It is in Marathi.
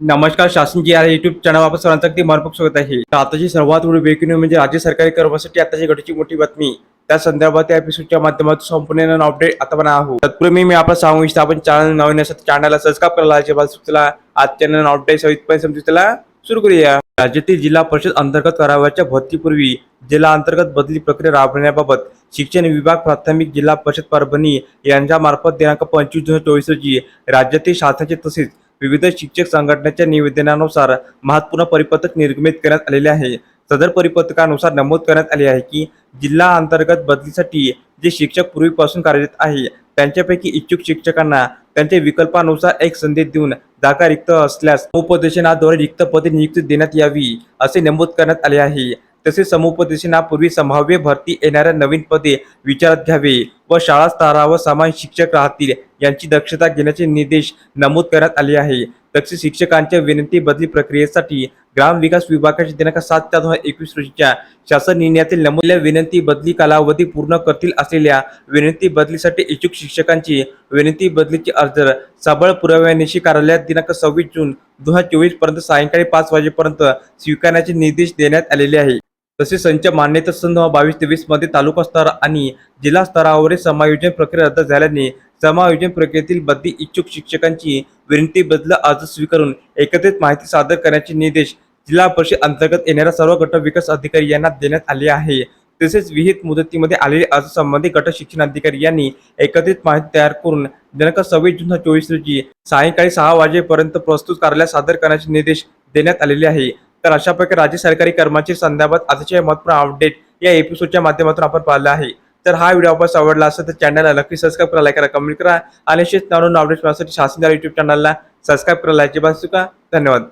नमस्कार शासन जी आहे युट्यूब चॅनल वापस सर्वांचं अगदी मार्फत स्वागत आहे. तर आताची सर्वात मोठी ब्रेकिंग न्यूज म्हणजे राज्य सरकारी कर्मचारी आताची घडीची मोठी बातमी त्या संदर्भात या एपिसोडच्या माध्यमातून संपूर्ण अपडेट आता पण आहोत. तत्पूर्वी मी आपण सांगू इच्छितो आपण चॅनल नवीन असत चॅनलला सबस्क्राईब करायला अजिबात सुचला आज चॅनल अपडेट सहितपणे समजूतला सुरू करूया. राज्यातील जिल्हा परिषद अंतर्गत करावयाच्या भरतीपूर्वी जिल्हा अंतर्गत बदली प्रक्रिया राबवण्याबाबत शिक्षण विभाग प्राथमिक जिल्हा परिषद परभणी यांच्या मार्फत दिनांक पंचवीस जून चोवीस रोजी राज्यातील शासनाचे तसेच विविध शिक्षक संघटनेच्या निवेदनानुसार महत्त्वपूर्ण परिपत्रक निर्गमित करण्यात आलेले आहे. सदर परिपत्रकानुसार नमूद करण्यात आले आहे की जिल्हा अंतर्गत बदलीसाठी जे शिक्षक पूर्वीपासून कार्यरत आहे त्यांच्यापैकी इच्छुक शिक्षकांना त्यांच्या विकल्पानुसार एक संधी देऊन जागा रिक्त असल्यास समुपदेशनाद्वारे रिक्त पदे नियुक्ती देण्यात यावी असे नमूद करण्यात आले आहे. तसेच समुपदेशनापूर्वी संभाव्य भरती येणाऱ्या नवीन पदे विचारात घ्यावे व शाळा स्तरावर समान शिक्षक राहतील यांची दक्षता घेण्याचे निर्देश नमूद करण्यात आले आहे. तसेच शिक्षकांच्या विनंती बदली प्रक्रियेसाठी ग्रामविकास विभागाच्या दिनांक सात चार दोन हजार एकवीस रोजीच्या शासन निर्णयातील नमूदलेल्या विनंती बदली कालावधी पूर्ण करतील असलेल्या विनंती बदलीसाठी इच्छुक शिक्षकांची विनंती बदलीचे अर्ज सबळ पुराव्यानिशी कार्यालयात दिनांक सव्वीस जून दोन हजार चोवीसपर्यंत सायंकाळी पाच वाजेपर्यंत स्वीकारण्याचे निर्देश देण्यात आलेले आहे. तसेच संच मान्यता संदर्भ बावीस तेवीसमध्ये तालुका स्तर आणि जिल्हा स्तरावरील समायोजन प्रक्रिया रद्द झाल्याने समायोजन प्रक्रियेतील बदली इच्छुक शिक्षकांची विनंती बदल अर्ज स्वीकारून एकत्रित माहिती सादर करण्याचे निर्देश जिल्हा परिषद अंतर्गत येणाऱ्या सर्व गट विकास अधिकारी यांना देण्यात आले आहे. तसेच विहित मुदतीमध्ये आलेले अर्ज संबंधित गट शिक्षण अधिकारी यांनी एकत्रित माहिती तयार करून दिनांक सव्वीस जून चोवीस रोजी सायंकाळी सहा वाजेपर्यंत प्रस्तुत कार्यालयात सादर करण्याचे निर्देश देण्यात आलेले आहे. तर अशा प्रकारे राज्य सरकारी कर्मचारी संदर्भात आजचे महत्त्वपूर्ण अपडेट या एपिसोडच्या माध्यमातून आपण पाहिलं आहे. तर हा व्हिडिओ आपण आवडला असेल तर चॅनलला नक्की सबस्क्राईब करा लाईक करा कमेंट करा आणि असेच नवीन अपडेट्स मिळण्यासाठी शासन युट्यूब चॅनलला सबस्क्राईब करायला अजिबात चुका धन्यवाद.